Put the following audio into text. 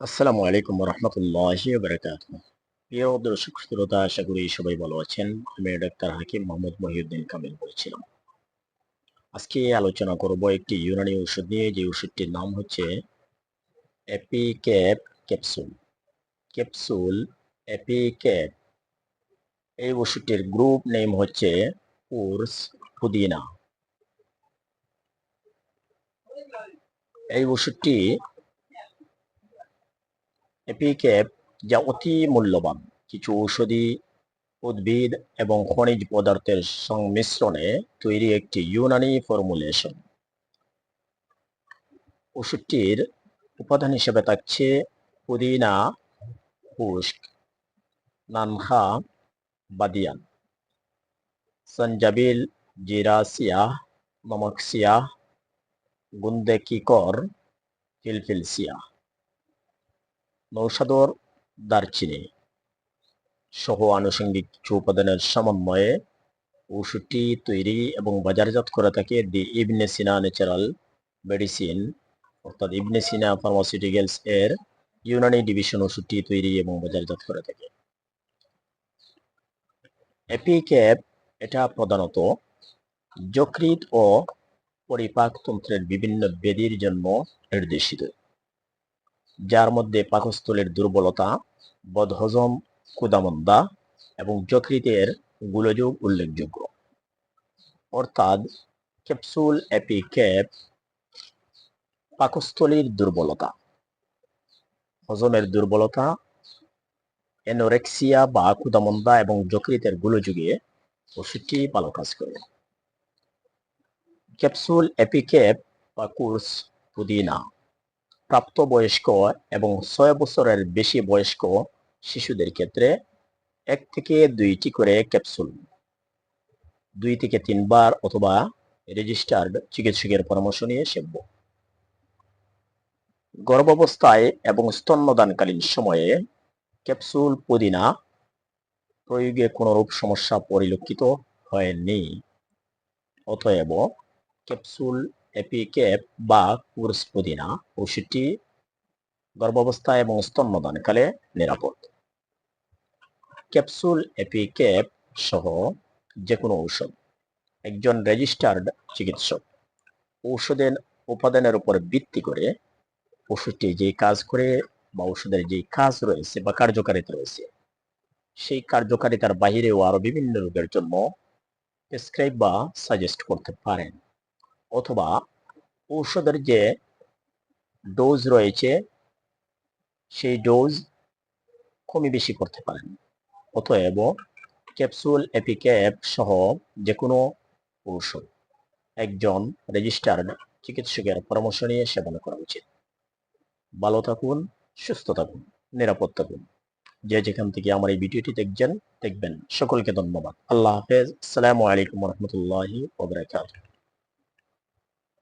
আসসালামু আলাইকুম রহমতুল্লাহ বারকাত প্রিয় দর্শক শ্রোতা আশা করি সবাই ভালো আছেন। আমি ডাক্তার হাকিম মোহাম্মদ মহিউদ্দিন কামিল বলছিলাম। আজকে আলোচনা করব একটি ইউনানি ওষুধ নিয়ে। যে ওষুধটির নাম হচ্ছে এপিক্যাপ ক্যাপসুল ক্যাপসুল এপিক্যাপ এই ওষুধটির গ্রুপ নেম হচ্ছে কোর্স পুদিনা এই ওষুধটি এপিক্যাপ যা অতি মূল্যবান। কিছু ঔষধি, উদ্ভিদ এবং খনিজ পদার্থের সংমিশ্রণে তৈরি একটি ইউনানি ফর্মুলেশন। ওষুধটির উপাদান হিসেবে থাকছে পুদিনা পুষ্ক নানহা, বাদিয়ান, সঞ্জাবিল, জিরাসিয়া, নমকসিয়া, গুন্দেকিকর, ফিলফিলসিয়া। নৌসাদর দারচিনি সহ আনুষঙ্গিক কিছু উপাদানের সমন্বয়ে ওষুধটি তৈরি এবং বাজারজাত করে থাকে দি ইবনে সিনা ন্যাচারাল মেডিসিন, অর্থাৎ ইবনে সিনা ফার্মাসিউটিক্যালস এর ইউনানি ডিভিশন ওষুধটি তৈরি এবং বাজারজাত করে থাকে। এপিক্যাপ এটা প্রধানত যকৃত ও পরিপাকতন্ত্রের বিভিন্ন বেদির জন্য নির্দেশিত। যার মধ্যে পাকস্থলের দুর্বলতা, বদহজম ক্ষুদামন্দা এবং যকৃতের গোলযোগ উল্লেখযোগ্য। অর্থাৎ ক্যাপসুল এপিক্যাপ পাকস্থলীর দুর্বলতা, হজমের দুর্বলতা, এনোরেক্সিয়া বা ক্ষুদামন্দা এবং যকৃতের গোলযোগে ওষুধটি ভালো কাজ করে। ক্যাপসুল এপিক্যাপ বা কোর্স পুদিনা প্রাপ্তবয়স্ক এবং ছয় বছরের বেশি বয়স্ক শিশুদের ক্ষেত্রে এক থেকে দুইটি করে ক্যাপসুল, দুই থেকে তিনবার অথবা রেজিস্টার্ড চিকিৎসকের পরামর্শ নিয়ে সেব্য গর্ভাবস্থায় এবং স্তন্যদানকালীন সময়ে ক্যাপসুল পুদিনা প্রয়োগে কোনরূপ সমস্যা পরিলক্ষিত হয়নি, অতএব ক্যাপসুল এপিক্যাপ বা কুরস পুদিনা ওষুধটি গর্ভাবস্থা এবং স্তন্যদানকালে নিরাপদ। ক্যাপসুল এপিক্যাপ সহ যে কোনো ঔষধ। একজন রেজিস্টার্ড চিকিৎসক। ঔষধের উপাদানের উপর ভিত্তি করে ওষুধটি যে কাজ করে বা ওষুধের যে কাজ রয়েছে বা কার্যকারিতা রয়েছে, সেই কার্যকারিতার বাহিরেও আরও বিভিন্ন রোগের জন্য প্রেসক্রাইব বা সাজেস্ট করতে পারেন। অথবা ঔষধের যে ডোজ রয়েছে, সেই ডোজ কমই বেশি করতে পারেন। অতএব ক্যাপসুল এপিক্যাপ সহ যে কোনো ঔষধ একজন রেজিস্টার্ড চিকিৎসকের পরামর্শ নিয়ে সেবন করা উচিত। ভালো থাকুন, সুস্থ থাকুন, নিরাপদ থাকুন। যে যেখান থেকে আমার এই ভিডিওটি দেখছেন, দেখবেন। সকলকে ধন্যবাদ। আল্লাহ হাফেজ। আসসালামু আলাইকুম রহমতুল্লাহি ওবরাকাতুহ